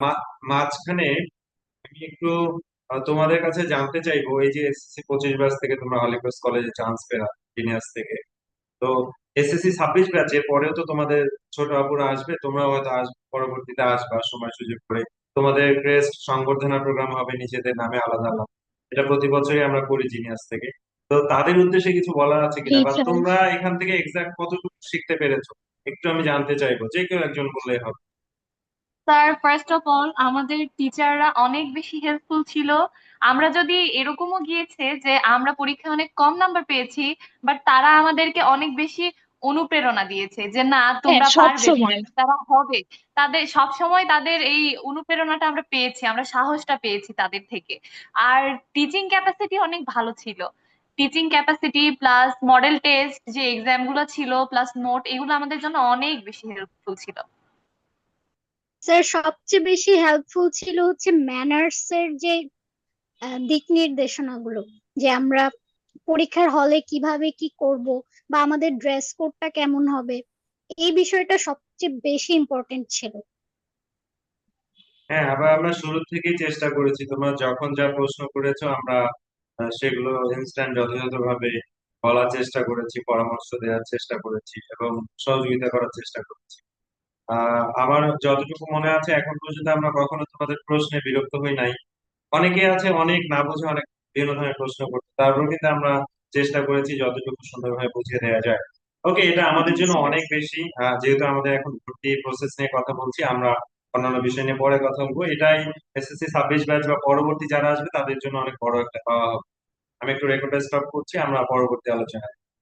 মা- মাঝখানে আমি একটু তোমাদের কাছে জানতে চাইব এই যে এসএসসি পঁচিশ ব্যাচ থেকে তোমরা হলিক্রস কলেজে চান্স পেলা জিনিয়াস থেকে। তো এসএসসি ছাব্বিশ ব্যাচের পরেও তো তোমাদের ছোট আপুরা আসবে তোমরাও হয়তো আস পরবর্তীতে আসবা সময় সুযোগ করে। তোমাদের ক্রেস্ট সংবর্ধনা প্রোগ্রাম হবে নিজেদের নামে আলাদা আলাদা। এটা প্রতি বছরই আমরা করি জিনিয়াস থেকে। তো তাদের উদ্দেশ্যে কিছু বলার আছে কিনা? বা তোমরা এখান থেকে এক্সাক্ট কতটুকু শিখতে পেরেছ? একটু আমি জানতে চাইব যে কেউ একজন বললেই হবে। স্যার ফার্স্ট অফ অল আমাদের টিচাররা অনেক বেশি হেল্পফুল ছিল। আমরা যদি এরকমও গিয়েছে যে আমরা পরীক্ষায় অনেক কম নাম্বার পেয়েছি বাট তারা আমাদেরকে অনেক বেশি অনুপ্রেরণা দিয়েছে যে না হ্যাঁ তোমরা পারবে। তারা হবে। তাদের সব সময় তাদের এই অনুপ্রেরণাটা আমরা পেয়েছি আমরা সাহসটা পেয়েছি তাদের থেকে। আর টিচিং ক্যাপাসিটি অনেক ভালো ছিল। Teaching capacity plus model test যে এক্সামগুলো ছিল প্লাস নোট এগুলো আমাদের জন্য অনেক বেশি হেল্পফুল ছিল। স্যার সবচেয়ে বেশি হেল্পফুল ছিল হচ্ছে ম্যানার্স এর যে দিক নির্দেশনাগুলো। যে আমরা পরীক্ষার হলে কীভাবে কি করব বা আমাদের ড্রেস কোডটা কেমন হবে, এই বিষয়টা সবচেয়ে বেশি ইম্পর্টেন্ট ছিল। হ্যাঁ আবার আমরা শুরু থেকেই চেষ্টা করেছি। তোমরা যখন যা প্রশ্ন করেছ, আমরা সেগুলো ইনস্ট্যান্ট যথাযথভাবে বলার চেষ্টা করেছি, পরামর্শ দেওয়ার চেষ্টা করেছি এবং সহযোগিতা করার চেষ্টা করেছি। আমার যতটুকু মনে আছে, এখন পর্যন্ত আমরা কখনো তোমাদের প্রশ্নে বিরক্ত হই নাই। অনেকে আছে, অনেক না বুঝে অনেক বিভিন্ন ধরনের প্রশ্ন করতে তারপর কিন্তু আমরা চেষ্টা করেছি যতটুকু সুন্দরভাবে বুঝিয়ে দেওয়া যায়। ওকে এটা আমাদের জন্য অনেক বেশি। যেহেতু আমাদের এখন ভর্তি প্রসেস নিয়ে কথা বলছি, আমরা অন্যান্য বিষয় নিয়ে পরে কথা বলব। এটাই এসএসসি ছাব্বিশ ব্যাচ বা পরবর্তী যারা আসবে, তাদের জন্য অনেক বড় একটা পাওয়া হবে। আমি একটু রেকর্ডটা স্টপ করছি, আমরা পরবর্তী আলোচনায়